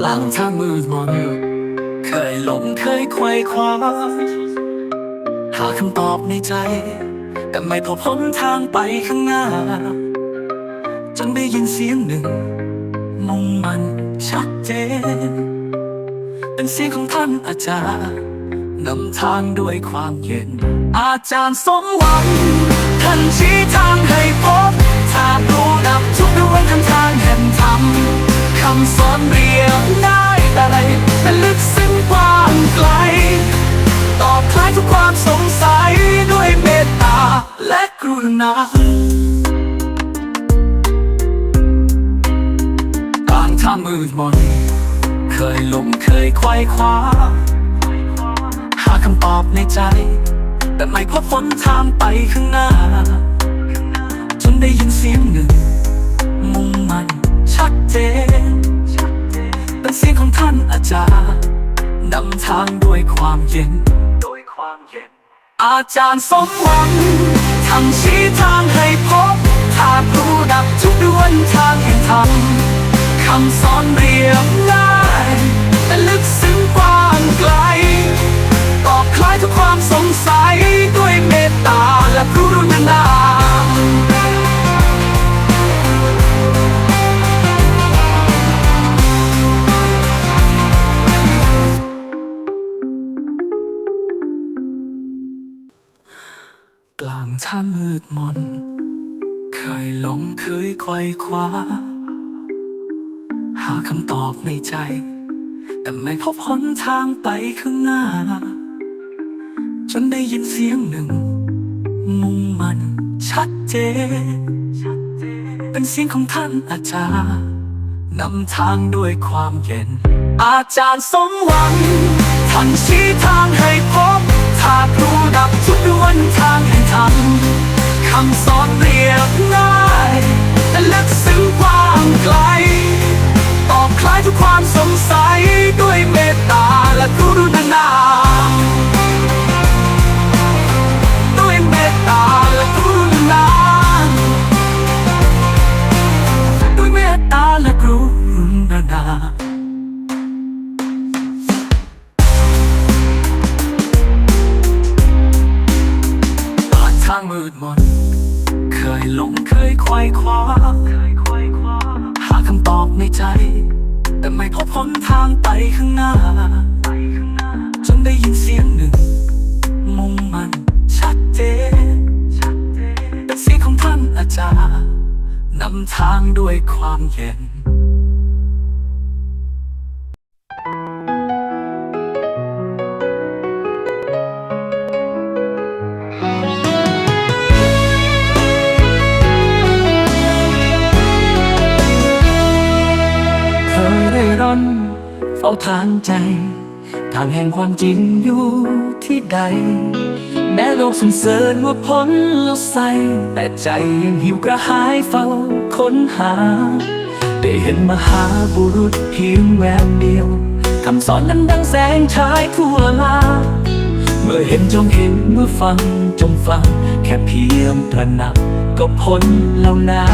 กลางทางมืดมน เคยหลงเคยไขว้คว้าหาคำตอบในใจ แต่ไม่พบหนทางไปข้างหน้า จนได้ยินเสียงหนึ่ง มุ่งมันชัดเจน เป็นเสียงของท่านอาจารย์นำทางด้วยความเย็น อาจารย์สมหวัง ท่านชี้ทางให้พบทางรู้นับทุกดวงทางทางแห่งธรรม คำสอนเรียงง่ายแต่ไรแต่ลึกซึ้งกว้างไกล ตอบคลายทุกความสงสัยด้วยเมตตาและกรุณากางทามืดมน เคยหลงเคยไขว้คว้า หาคำตอบในใจ แต่ไม่พบหนทางไปข้างหน้า จนได้ยินเสียงหนึ่งมุ่งมัน ชัดเจน เป็นเสียงของท่านอาจารย์นำทางด้วยความเย็นโดยความเย็น อาจารย์สมหวังทำชี้ทางให้พบทางรู้ดับทุกด้วนทางแห่งธรรมคำสอนเรียบง่ายแต่ลึกซึ้งกว้างไกล ตอบคลายทุกความสงสัยด้วยเมตตาและกรุณา กลางทางมืดมน เคยหลงเคยไขว้คว้า หาคำตอบในใจ แต่ไม่พบหนทางไปข้างหน้า จนได้ยินเสียงหนึ่ง มุ่งมันชัดเจน เป็นเสียงของท่านอาจารย์นำทางด้วยความเย็น อาจารย์สมหวังท่านชี้ทางให้พบ ทางรู้ดับทุกดวนทางแห่งธรรมคำสอนเรียบง่ายแต่ลึกซึ้งกว้างไกล ตอบคลายทุกความสงสัยด้วยเมตตาและกรุณาด้วยเมตตาและกรุณาด้วยเมตตาและกรุณา ใจ ทางแห่งความจริงอยู่ที่ใด แม้โลกสุนเสริญว่าพ้นแล้วใสแต่ใจยังหิวกระหายเฝ้าค้นหา ได้เห็นมหาบุรุษเพียงแวบเดียวคำสอนนั้นดังแสงฉายทั่วลา เมื่อเห็นจงเห็นเมื่อฟังจงฟัง แค่เพียงตระหนักก็พ้นแล้วนะ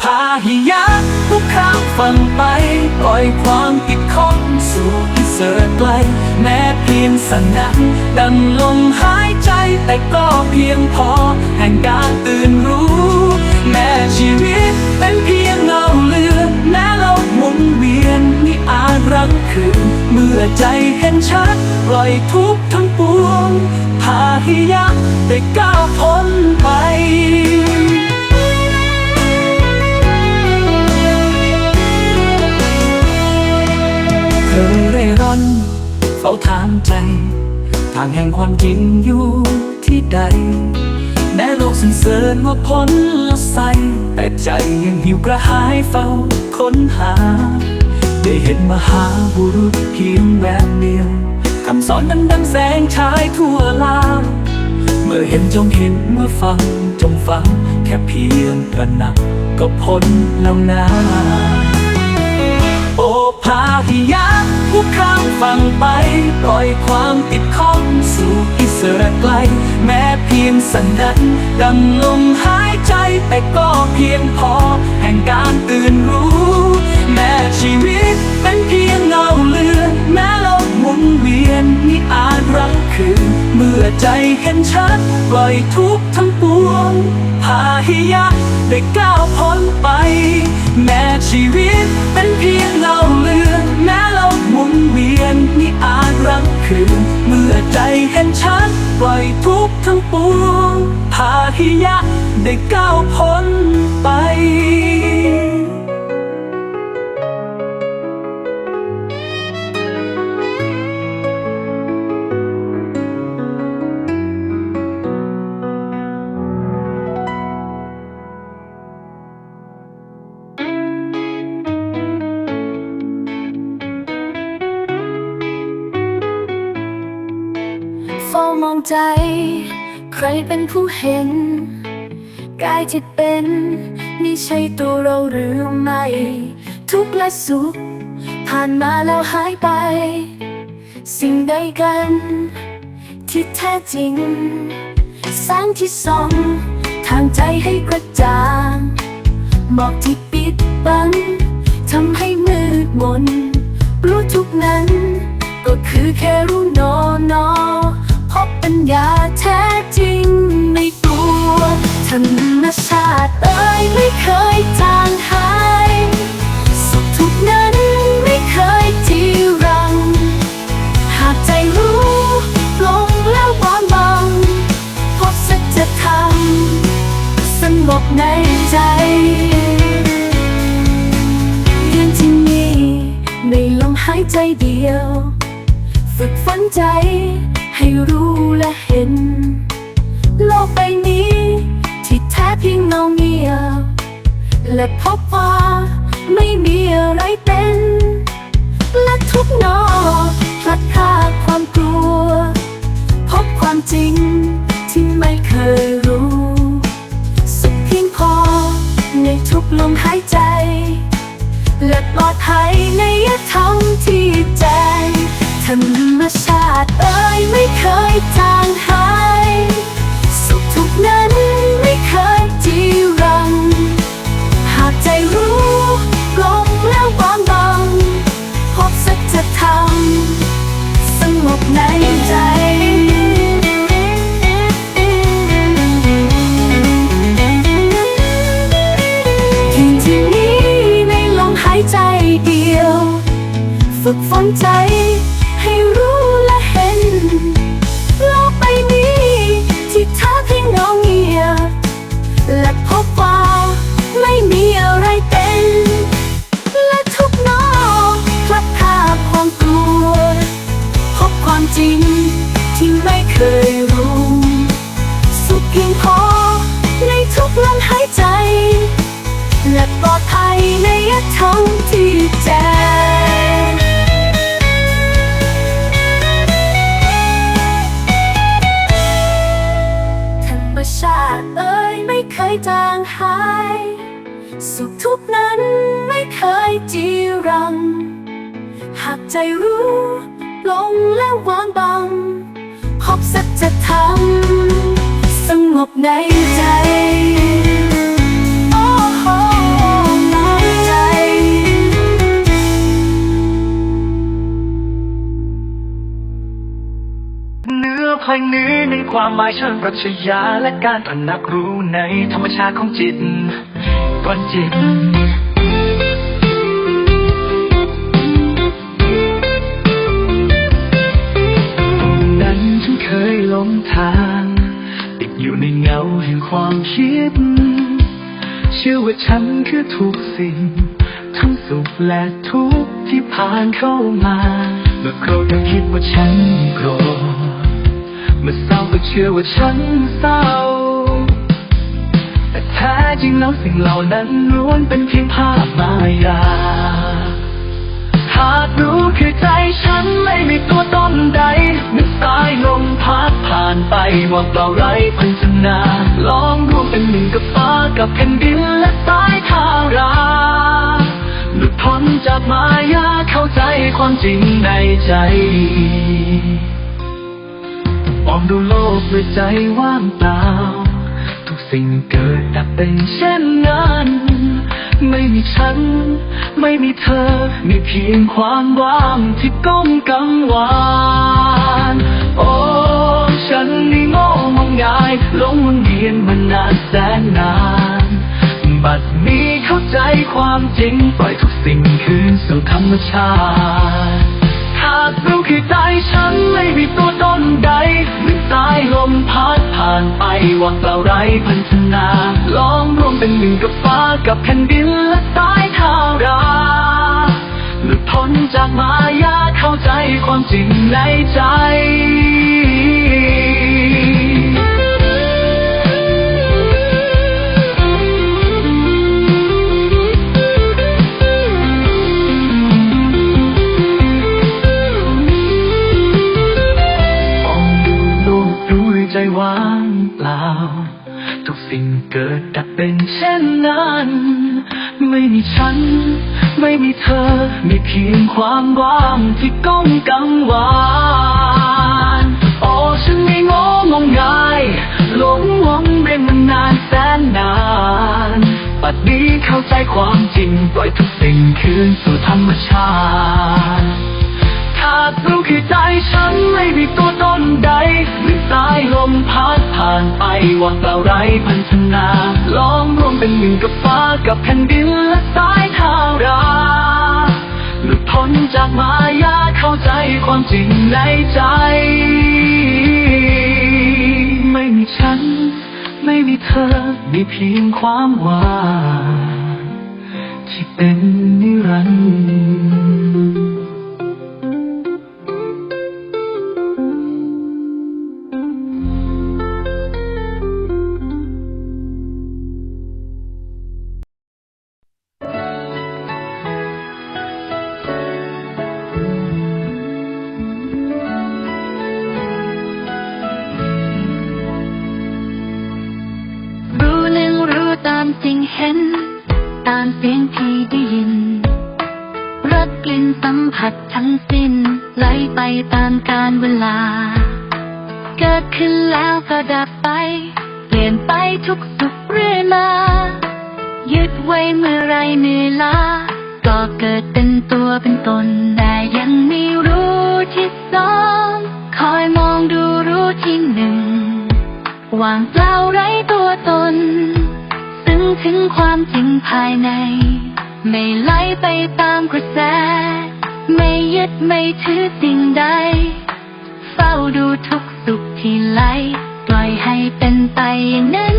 พาหิยะทุกข้ามฟังไป ปล่อยความติดข้องสู่ที่เสดไกล แม้เพียงสันนั้นดังลมหายใจแต่ก็เพียงพอ แห่งการตื่นรู้ แม้ชีวิตเป็นเพียงเงาเลือนแม้โลกหมุนเวียนมิอาจรังคืน เมื่อใจเห็นชัด ปล่อยทุกทั้งปวงพาหิยะได้ก้าางแห่งความจริงอยู่ที่ใด แม้โลกสันเสริญว่าพ้นล้วใส แต่ใจยังหิวกระหายเฝ้าค้นหา ได้เห็นมหาบุรุษเพียงแวบเดียวคำสอนนั้นดังแสงฉายทั่วลาเมื่อเห็นจงเห็นเมื่อฟังจงฟัง แค่เพียงตระหนักก็พ้นแล้วนะ พาที่ยะผู้ข้ามฝั่งไปปล่อยความติดข้องสู่อิสระไกล แม้เพียงสันนั้นดำลมหายใจแต่ก็เพียงพอ อใจเห็นชัดปล่อยทุกทั้งปวง พาให้ยะได้ก้าวพ้นไป แม้ชีวิตเป็นเพียงเงาเลือนแม้โลกหมุนเวียนมิอาจรักคืนเมื่อใจเห็นชัดปล่อยทุกทั้งปวง พาให้ยะได้ก้าวพ้นไป มองใจ ใครเป็นผู้เห็น กายที่เป็น นี่ใช่ตัวเราหรือไม่ ทุกและสุข ผ่านมาแล้วหายไป สิ่งใดกัน ที่แท้จริง แสงที่ส่องทางใจให้กระจ่างหมอกที่ปิดบังทำให้มืดมน รู้ทุกนั้น ก็คือแค่รู้นอนอ ปัญญาแท้จริงในตัวธรรมชาติเอ่ยไม่เคยจางหายสุขทุกนั้นไม่เคยจีรัง หากใจรู้ลงแล้ววางบังพบสัจธรรมสงบในใจเรื่องที่มีในลมหายใจเดียว ฝึกฝันใจ ให้รู้และเห็น โลกใบนี้ ที่แท้เพียงเงาเงียบและพบว่าไม่มีอะไรเป็น และทุกนอกพลัดพราความกลัว พบความจริงที่ไม่เคยรู้ สุขเพียงพอในทุกลมหายใจ และปลอดภัยในยธรรมที่แจ้ง ธรรมชาติเอ้ยไม่เคยจางหาย สุขทุกนั้นไม่เคยจีรัง หากใจรู้ลงและวางบัง พบสัจธรรมสงบในใจในใจเนื้อเพลงนี้มีความหมายเชิงปรัชญาและการตระหนักรู้ในธรรมชาติของจิต ก่อนจิตนั้นฉันเคยหลงทาง ติดอยู่ในเงาแห่งความคิด เชื่อว่าฉันคือทุกสิ่ง ทั้งสุขและทุกข์ที่ผ่านเข้ามาเมื่อโกรธก็คิดว่าฉันโกรธเมื่อเศร้าก็เชื่อว่าฉันเศร้า ท้จริงแล้วสิ่งเหล่านั้นล้วนเป็นเพียงภาพมายา หากรู้คือใจฉันไม่มีตัวตนใดนึกสายลมพัดผ่านไปว่าเปล่าไร้พันธนา ลองรวมเป็นหนึ่งกับฟ้ากับแผ่นดินและสายทาราหลุดพ้นจากมายาเข้าใจความจริงในใจมองดูโลกด้วยใจว่างเปล่า สิ่งเกิดดับเป็นเช่นนั้น ไม่มีฉัน ไม่มีเธอ มีเพียงความว่างที่ก้มกังวานโอ้ฉันนี่โง่มงงายหลงวนเวียนมานานแสนนาน บัดนี้เข้าใจความจริงปล่อยทุกสิ่งคืนสู่ธรรมชาติากรู้คือใจฉันไม่มีตัวตนใดหรือสายลมพัดผ่านไปว่างเปล่าไรพันธนาลองรวมเป็นหนึ่งกับฟ้ากับแผ่นดินและสายทาราหลุดพ้นจากมายาเข้าใจความจริงในใจ ว่างเปล่า ทุกสิ่งเกิดดับเป็นเช่นนั้น ไม่มีฉัน ไม่มีเธอ มีเพียงความว่างที่ก้มกังวานโอ้ฉันไม่งอมองงายหลงหวงเรียนมานานแสนนานปัดนี้เข้าใจความจริงปล่อยทุกสิ่งคืนสู่ธรรมชาติ หากรู้คือใจฉันไม่มีตัวตนใดหรือสายลมพัดผ่านไปว่าเปล่าไรพันธนาลองรวมเป็นหนึ่งกับฟ้ากับแผ่นดินและสายทาราหลุดพ้นจากมายาเข้าใจความจริงในใจ ไม่มีฉัน ไม่มีเธอ มีเพียงความว่างที่เป็นนิรันดร์ เกิดเป็นตัวเป็นตน แต่ยังไม่รู้ที่สองคอยมองดูรู้ที่หนึ่งวางเปล่าไร้ตัวตน ซึ่งถึงความจริงภายใน ไม่ไหลไปตามกระแส ไม่ยึดไม่ถือสิ่งใด เฝ้าดูทุกสุขที่ไหลปล่อยให้เป็นไปอย่างนั้น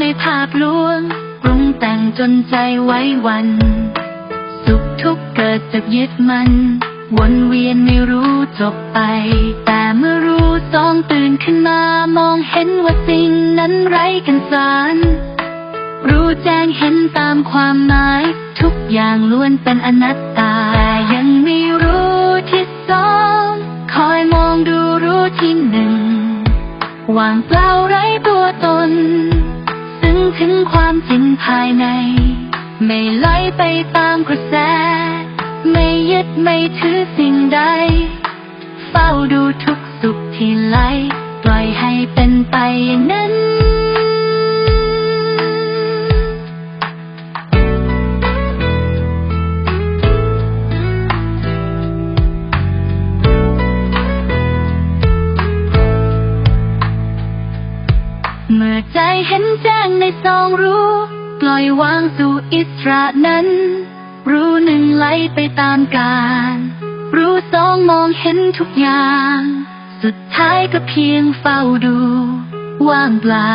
ในภาพลวงปรุงแต่งจนใจไว้วัน สุขทุกข์เกิดจากยึดมัน วนเวียนไม่รู้จบไป แต่เมื่อรู้สองตื่นขึ้นมามองเห็นว่าสิ่งนั้นไร้กันสาร รู้แจ้งเห็นตามความหมาย ทุกอย่างล้วนเป็นอนัตตาแต่ยังไม่รู้ที่สองคอยมองดูรู้ที่หนึ่งวางเปล่าไร้ตัวตน ถึงความจริงภายใน ไม่ไหลไปตามกระแส ไม่ยึดไม่ถือสิ่งใด เฝ้าดูทุกสุขที่ไหลปล่อยให้เป็นไปอย่างนั้น เห็นแจ้งในสองรู้ ปล่อยวางสู่อิสระนั้น รู้หนึ่งไหลไปตามกาลรู้สองมองเห็นทุกอย่าง สุดท้ายก็เพียงเฝ้าดู ว่างเปล่า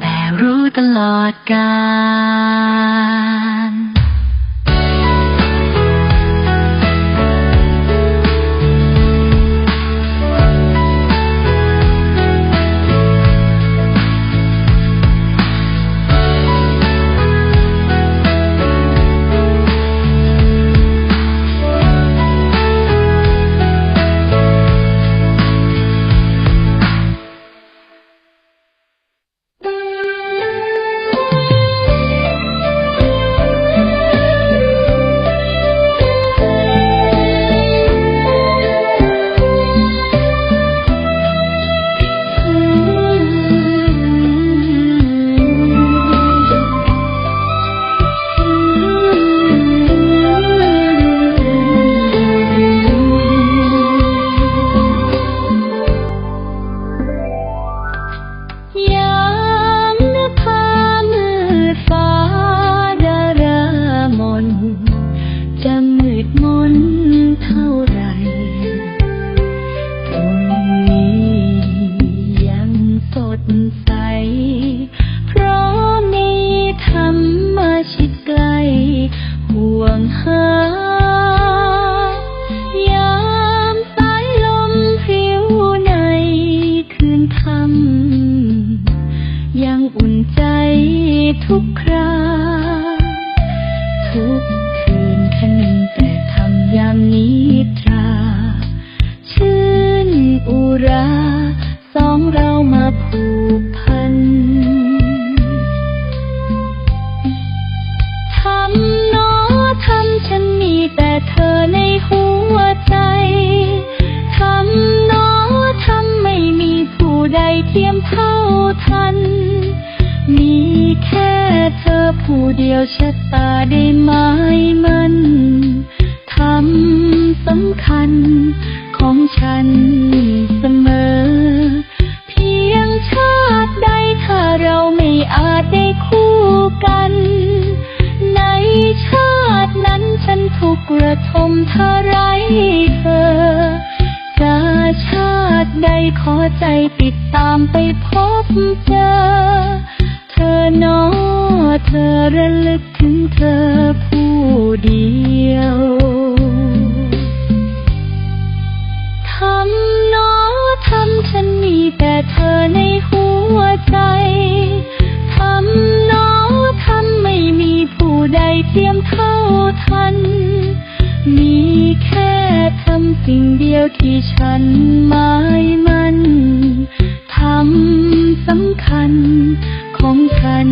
แต่รู้ตลอดกาล「 ทุกคืนแค่นึงแต่ทำยามนิทราชื่นอุรา สองเรามาผูก ผู้เดียวชะตาได้ไหมมันทำสำคัญของฉันเสมอ เพียงชาติใดถ้าเราไม่อาจได้คู่กัน ในชาตินั้นฉันถูกกระทมเท่าไรเธอจะชาติใดขอใจติดตามไปพบเจอ เธอหนอ เธอระลึกถึงเธอผู้เดียวทำนอทำฉันมีแต่เธอในหัวใจทำนอทำไม่มีผู้ใดเทียมเท่าทัน มีแค่ทำสิ่งเดียวที่ฉันหมายมันทำสำคัญของฉัน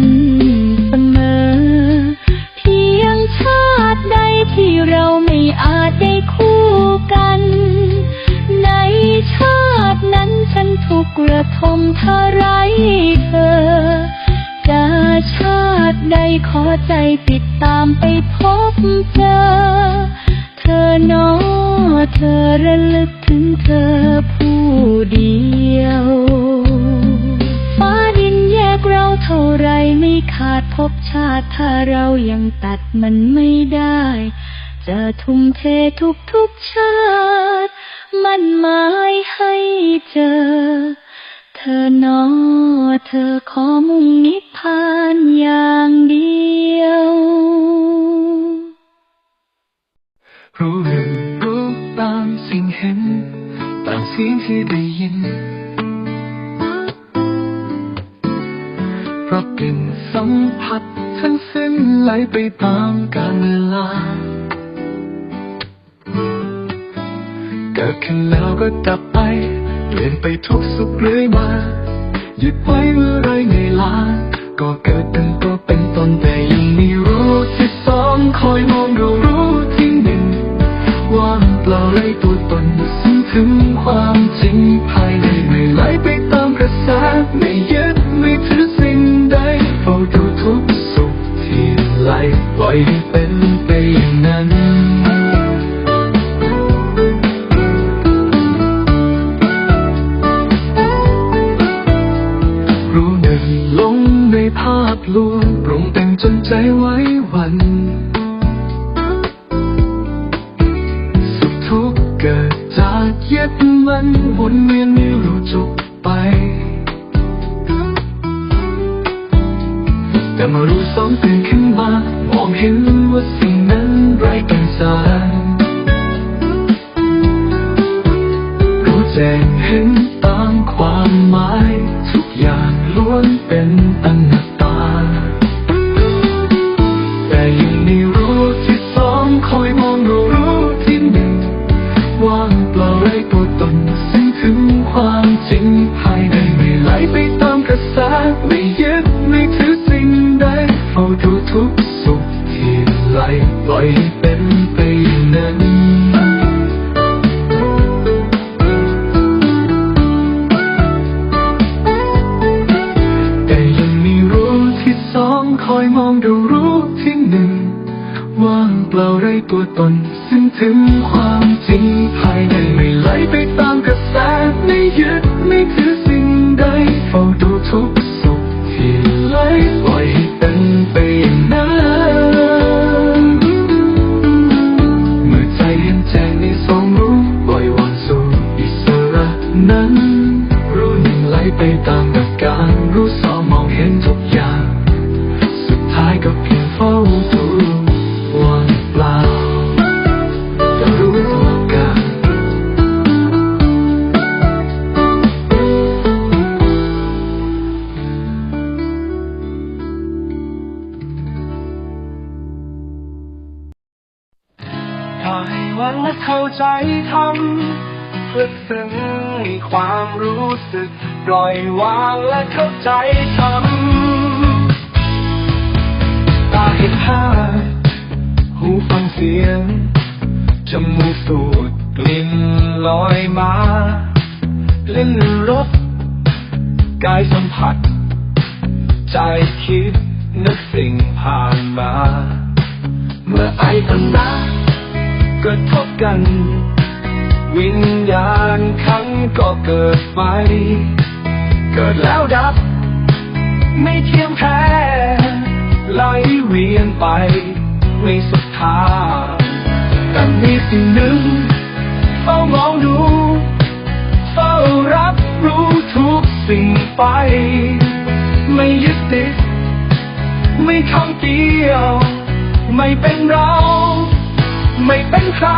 เท่าไรเธอ จะชาติใดขอใจติดตามไปพบเจอ เธอหนอเธอระลึกถึงเธอผู้เดียว ฟ้าดินแยกเราเท่าไรไม่ขาดพบชาติถ้าเรายังตัดมันไม่ได้จะทุ่มเททุกทุกๆชาติ มันหมายให้เจอ ธอหนอเธอขอมุ่งนิพพานอย่างเดียว รู้หรือรู้ตามสิ่งเห็น ตามเสียงที่ได้ยินเพราะกลิ่นสัมผัสทั้งสิ้นไหลไปตามกาลเวลาเกิดขึ้นแล้วก็ดับไป ปลี่ยนไปทุกสุขเรื่อยมาหยุดไว้เมื่อไรไงล่ะก็เกิดเป็นตัวเป็นตนแต่ยังไม่รู้ที่สองคอยมองดูรู้ที่หนึ่งว่างเปล่าไรตัวตนซึ่งถึงความจริงภายในไม่ไหลไปตามกระแสไม่ยึดไม่ถือสิ่งใดเฝ้าดูทุกสุขที่ไหลปล่อยให้เป็น วันวนเวียนไม่รู้จบ คองดูรู้ที่หนึ่งว่างเปล่าไรตัวตนซึ่งถึงความจริง ลอยวางและเข้าใจทำลึกซึ้งมีความรู้สึกปล่อยวางและเข้าใจทำตาเห็นภาพหูฟังเสียงจมูกสูดกลิ่นลอยมาเล่นรสกายสัมผัส ใจคิดนึกสิ่งผ่านมา เมื่อไอตนะ กระทบกัน วิญญาณขันก็เกิดไฟเกิดแล้วดับ ไม่เที่ยงแท้ไหลเวียนไป ไม่สุดทางแต่มีสิ่งหนึ่งเฝ้ามองดูเฝ้ารับรู้ทุกสิ่งไป ไม่ยึดติด ไม่คำเดียว ไม่เป็นเรา ไม่เป็นใคร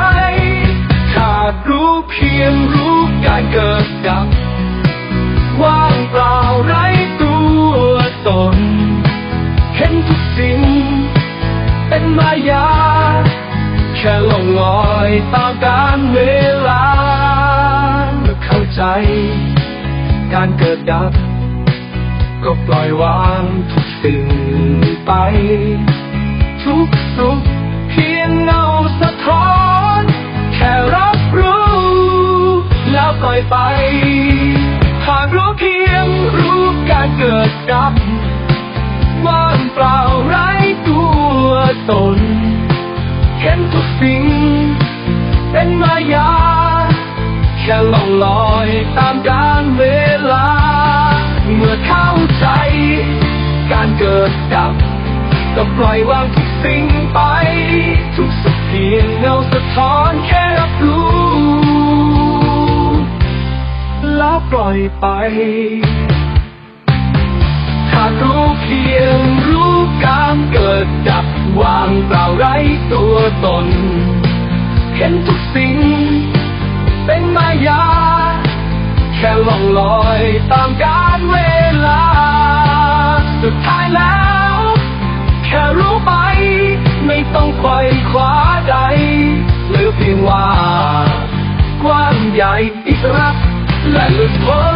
ขาดรู้เพียงรู้การเกิดดับว่างเปล่าไร้ตัวตน เห็นทุกสิ่ง เป็นมายา แค่ลงลอยตามการเวลาเมื่อเข้าใจ การเกิดดับ ก็ปล่อยวางทุกสิ่งไป ทุกสุข อนแค่รับรู้ แล้วปล่อยไปหากรู้เพียงรู้การเกิดดับว่างเปล่าไร้ตัวตน เห็นทุกสิ่ง เป็นมายา แค่ล่องลอยตามกาลเวลา เมื่อเข้าใจ การเกิดดับ ก็ปล่อยวางทุกสิ่งไปทุกสุข เพียงเงาสะท้อนแค่รับรู้ แล้วปล่อยไปถ้ารู้เพียงรู้การเกิดดับวางเปล่าไร้ตัวตน เห็นทุกสิ่ง เป็นมายา แค่ล่องลอยตามกาลเวลา สุดท้ายแล้ว แค่รู้ไป ไม่ต้องไขว่คว้า ว่ากว้างใหญ่อิสระและหลุดพ้น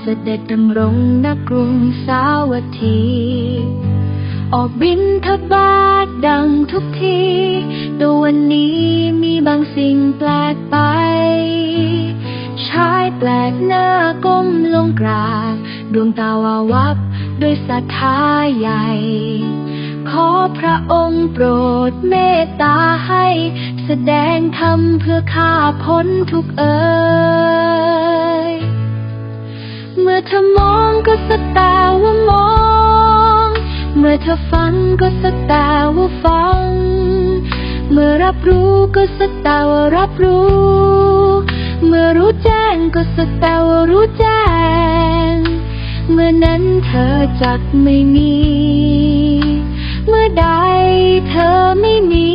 เสด็จดำรงณกรุงสาวัตถี ออกบินทบาทดังทุกทีแต่วันนี้มีบางสิ่งแปลกไป ชายแปลกหน้าก้มลงกราบดวงตาวาวับด้วยศรัทธาใหญ่ ขอพระองค์โปรดเมตตาให้ แสดงธรรมเพื่อข้าพ้นทุกเอ่ย เมื่อเธอมองก็สกแต่ว่ามอง เมื่อเธอฟังก็สักแต่ว่าฟัง เมื่อรับรู้ก็สักแต่ว่ารับรู้ เมื่อรู้แจ้งก็สักแต่ว่ารู้แจ้ง เมื่อนั้นเธอจักไม่มี เมื่อใดเธอไม่มี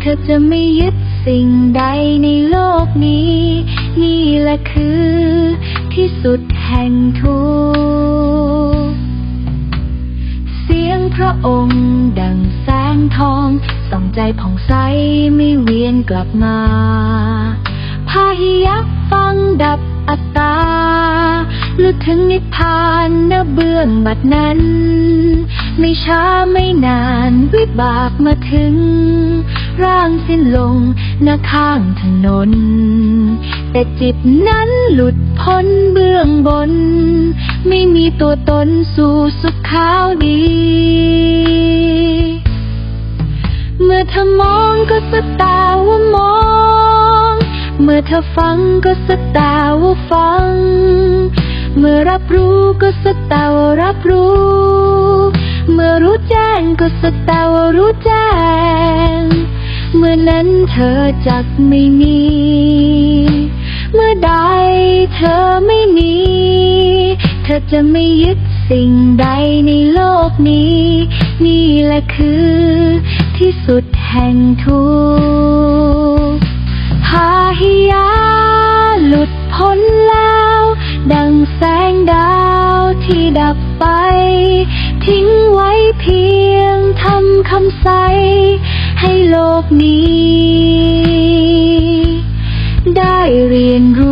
เธอจะไม่ยึดสิ่งใดในโลกนี้ นี่แหละคือ ที่สุดแห่งทุกเสียงพระองค์ดังแสงทองส่องใจผ่องใสไม่เวียนกลับมาพาหิยักฟังดับอัตตาลึกถึงนิพพานณเบื้องบัดนั้น ไม่ช้าไม่นานวิบากมาถึง ร่างสิ้นลงหน้าข้างถนน แต่จิตนั้นหลุด พ้นเบื้องบน ไม่มีตัวตนสู่สุขขาวดี เมื่อเธอมองก็สต่ว่ามอง เมื่อเธอฟังก็สต่ว่าฟัง เมื่อรับรู้ก็สต่ว่ารับรู้ เมื่อรู้แจ้งก็สต่ว่ารู้แจ้ง เมื่อนั้นเธอจักไม่มี อใดเธอไม่มี เธอจะไม่ยึดสิ่งใดในโลกนี้ นี่แหละคือ ที่สุดแห่งทุกข์พาหิยาหลุดพ้นแล้ว ดังแสงดาวที่ดับไป ทิ้งไว้เพียงทำคำใส ให้โลกนี้ เรียนรู้